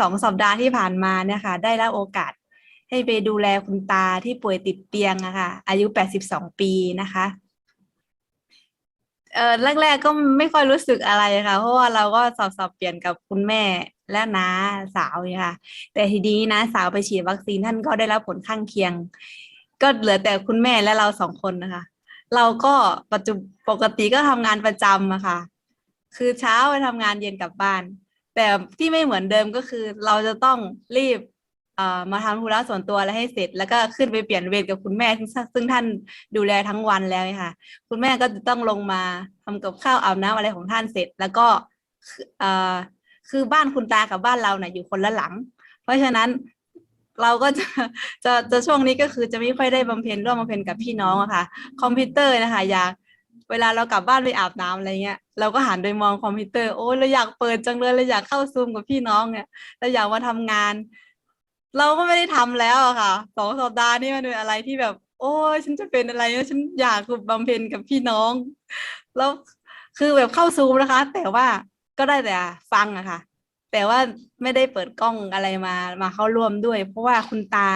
สองสัปดาห์ที่ผ่านมาเนี่ยค่ะ ได้รับโอกาสให้ไปดูแลคุณตาที่ป่วยติดเตียงอะค่ะ อายุแปดสิบสองปีนะคะเออแรกๆก็ไม่ค่อยรู้สึกอะไรค่ะ เพราะว่าเราก็สอบสอบเปลี่ยนกับคุณแม่และน้าสาวค่ะ แต่ทีนี้น้าสาวไปฉีดวัคซีนท่านก็ได้รับผลข้างเคียง ก็เหลือแต่คุณแม่และเราสองคนนะคะ เราก็ปัจจุปกติก็ทำงานประจำอะค่ะ คือเช้าไปทำงานเย็นกลับบ้าน แต่ที่ไม่เหมือนเดิมก็คือ เราจะต้องรีบมาทำธุระส่วนตัวอะไรให้เสร็จ แล้วก็ขึ้นไปเปลี่ยนเวรกับคุณแม่ซึ่งซึ่งท่านดูแลทั้งวันแล้วค่ะ คุณแม่ก็จะต้องลงมาทำกับข้าวอาบน้ำอะไรของท่านเสร็จ แล้วก็คือบ้านคุณตากับบ้านเราเนี่ยอยู่คนละหลัง เพราะฉะนั้นเราก็จะจะจะช่วงนี้ก็คือจะไม่ค่อยได้บำเพ็ญร่วมบำเพ็ญกับพี่น้องอะค่ะ คอมพิวเตอร์นะคะอยาก เวลาเรากลับบ้านไปอาบน้ำอะไรเงี้ยเราก็หันไปมองคอมพิวเตอร์โอ้ยเราอยากเปิดจังเลยเราอยากเข้าซูมกับพี่น้องเนี่ยเราอยากมาทำงาน เราก็ไม่ได้ทำแล้วอะค่ะสองสัปดาห์นี่มันเป็นอะไรที่แบบ โอ้ยฉันจะเป็นอะไรเนี่ยฉันอยากบำเพ็ญกับพี่น้องแล้วคือแบบเข้าซูมนะคะ แต่ว่าก็ได้แต่ฟังอะค่ะ แต่ว่าไม่ได้เปิดกล้องอะไรมามาเข้าร่วมด้วย เพราะว่าคุณตา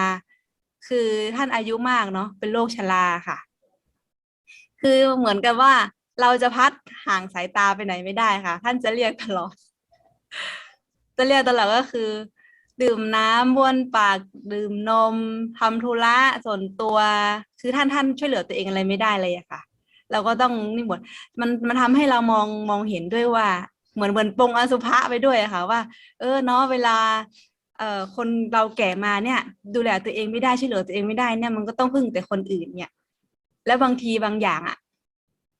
คือท่านอายุมากเนาะเป็นโรคชราค่ะ คือเหมือนกับว่าเราจะพัดห่างสายตาไปไหนไม่ได้ค่ะ ท่านจะเรียกตลอด จะเรียกตลอดก็คือ ดื่มน้ำบ้วนปาก ดื่มนมทำธุระส่วนตัว คือท่านท่านช่วยเหลือตัวเองอะไรไม่ได้เลยอะค่ะ เราก็ต้องนี่หมดมันมันทำให้เรามองมองเห็นด้วยว่า เหมือนเหมือนปรงอสุภะไปด้วยอะค่ะ ว่า เออเนาะเวลาเอ่อคนเราแก่มาเนี่ย ดูแลตัวเองไม่ได้ช่วยเหลือตัวเองไม่ได้เนี่ยมันก็ต้องพึ่งแต่คนอื่นเนี่ย แล้วบางทีบางอย่างอะ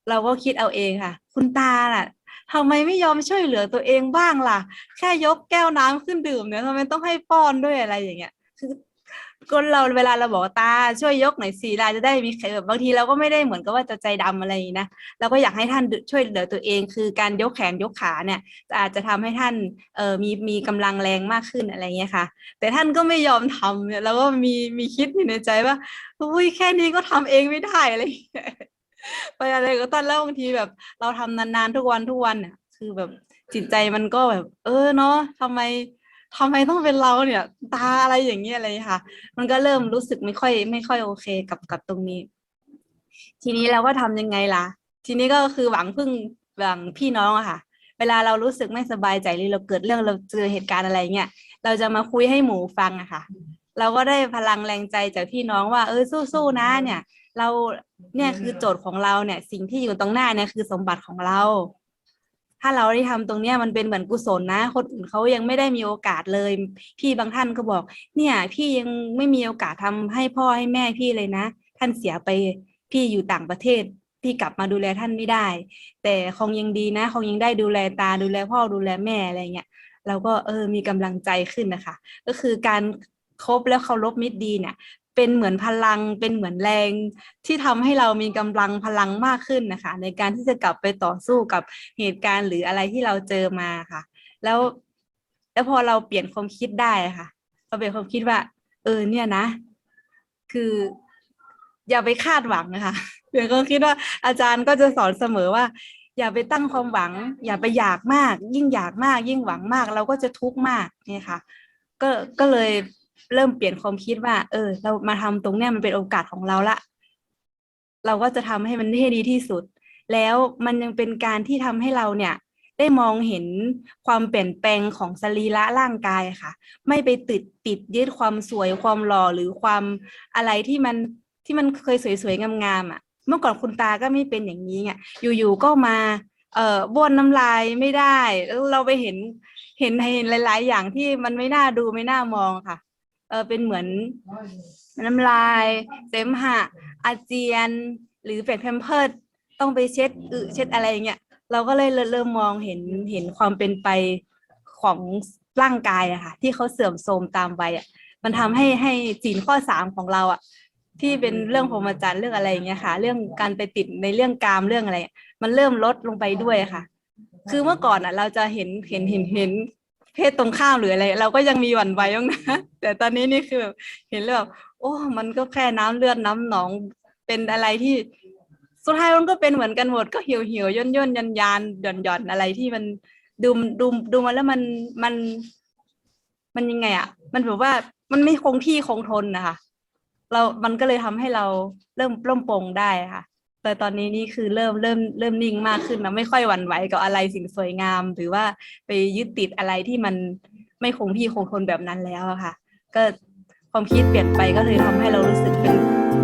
เราก็คิดเอาเองค่ะ คุณตาล่ะทำไมไม่ยอมช่วยเหลือตัวเองบ้างล่ะ แค่ยกแก้วน้ำขึ้นดื่มเนี่ยทำไมต้องให้ป้อนด้วยอะไรอย่างเงี้ย คือ คนเราเวลาเราบอกตาช่วยยกหน่อยสิเราจะได้มีแบบบางทีเราก็ไม่ได้เหมือนกับว่าจะใจดำอะไรนี้นะเราก็อยากให้ท่านช่วยเหลือตัวเอง คือการยกแขนยกขาเนี่ยอาจจะทำให้ท่านเออมีมีกำลังแรงมากขึ้นอะไรเงี้ยค่ะ แต่ท่านก็ไม่ยอมทำเนี่ยเราก็มีมีคิดอยู่ในใจว่าอุ้ยแค่นี้ก็ทำเองไม่ได้อะไรไปอะไรก็ตอนแล้วบางทีแบบ เราทำนานๆทุกวันทุกวันเนี่ยคือแบบจิตใจมันก็แบบ เออเนาะทำไม ทำไมต้องเป็นเราเนี่ย ตาอะไรอย่างเงี้ยอะไรค่ะ มันก็เริ่มรู้สึกไม่ค่อย ไม่ค่อยโอเคกับกับตรงนี้ ทีนี้เราก็ทำยังไงล่ะ ทีนี้ก็คือหวังพึ่งหวังพี่น้องอะค่ะ เวลาเรารู้สึกไม่สบายใจหรือเราเกิดเรื่องเราเจอเหตุการณ์อะไรเงี้ยเราจะมาคุยให้หมูฟังอะค่ะ เราก็ได้พลังแรงใจจากพี่น้องว่า เออสู้ๆนะเนี่ย เราเนี่ยคือโจทย์ของเราเนี่ย สิ่งที่อยู่ตรงหน้าเนี่ยคือสมบัติของเรา ถ้าเราได้ทำตรงเนี้ยมันเป็นเหมือนกุศลนะ คนอื่นเขายังไม่ได้มีโอกาสเลย พี่บางท่านก็บอก เนี่ย พี่ยังไม่มีโอกาสทำให้พ่อให้แม่พี่เลยนะ ท่านเสียไปพี่อยู่ต่างประเทศพี่กลับมาดูแลท่านไม่ได้ แต่คงยังดีนะคงยังได้ดูแลตาดูแลพ่อดูแลแม่อะไรเงี้ยเราก็เออมีกำลังใจขึ้นนะคะ ก็คือการคบแล้วเคารพมิตรดีเนี่ย เป็นเหมือนพลังเป็นเหมือนแรงที่ทำให้เรามีกำลังพลังมากขึ้นนะคะ ในการที่จะกลับไปต่อสู้กับเหตุการณ์หรืออะไรที่เราเจอมาค่ะ แล้วแล้วพอเราเปลี่ยนความคิดได้ค่ะเราเปลี่ยนความคิดว่า เออเนี่ยนะ คืออย่าไปคาดหวังนะคะเปลี่ยนความคิดว่าอาจารย์ก็จะสอนเสมอว่า อย่าไปตั้งความหวัง อย่าไปอยากมาก ยิ่งอยากมาก ยิ่งหวังมาก เราก็จะทุกข์มากนี่ค่ะ ก็ก็เลย เริ่มเปลี่ยนความคิดว่า เออ เรามาทำตรงเนี้ยมันเป็นโอกาสของเราละเราก็จะทำให้มันให้ดีที่สุด แล้วมันยังเป็นการที่ทำให้เราเนี่ย ได้มองเห็นความเปลี่ยนแปลงของสรีระร่างกายค่ะ ไม่ไปติดติดยึดความสวยความหล่อหรือความอะไรที่มันที่มันเคยสวยๆงามๆอะ เมื่อก่อนคุณตาก็ไม่เป็นอย่างนี้ไงอยู่ๆก็มา เอ่อบ้วนน้ำลายไม่ได้แล้วเราไปเห็นเห็นเห็นหลาย ๆ อย่างที่มันไม่น่าดูไม่น่ามองค่ะ เออเป็นเหมือนน้ำลาย เสมหะ อาเจียน หรือเป็นแพมเพิร์ดต้องไปเช็ดอึเช็ดอะไรอย่างเงี้ยเราก็เลยเริ่มมองเห็นเห็นความเป็นไปของร่างกายอะค่ะ ที่เขาเสื่อมโทรมตามวัยอะมันทำให้ให้ศีลข้อสามของเราอะที่เป็นเรื่องพรหมจรรย์เรื่องอะไรอย่างเงี้ยค่ะ เรื่องการไปติดในเรื่องกามเรื่องอะไร มันเริ่มลดลงไปด้วยค่ะ คือเมื่อก่อนอะ เราจะเห็นเห็นเห็นเห็น เพศตรงข้ามหรืออะไร เราก็ยังมีหวั่นไหวบ้างนะ แต่ตอนนี้นี่คือแบบเห็นแล้วแบบโอ้มันก็แค่น้ำเลือดน้ำหนองเป็นอะไรที่สุดท้ายมันก็เป็นเหมือนกันหมดก็เหี่ยวเหี่ยวย่นย่นยันยานหย่อนหย่อนอะไรที่มันดูดูดูมาแล้วมันมัน มันยังไงอะมันแบบว่ามันไม่คงที่คงทนนะคะเรา มันก็เลยทำให้เราเริ่มร่มปรงได้ค่ะ แต่ตอนนี้นี่คือเริ่มเริ่มเริ่มนิ่งมากขึ้นนะไม่ค่อยหวั่นไหวกับอะไรสิ่งสวยงาม หรือว่าไปยึดติดอะไรที่มันไม่คงที่คงทนแบบนั้นแล้วค่ะ ก็ความคิดเปลี่ยนไปก็เลยทำให้เรารู้สึกเป็น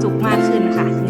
สุขมากขึ้นค่ะ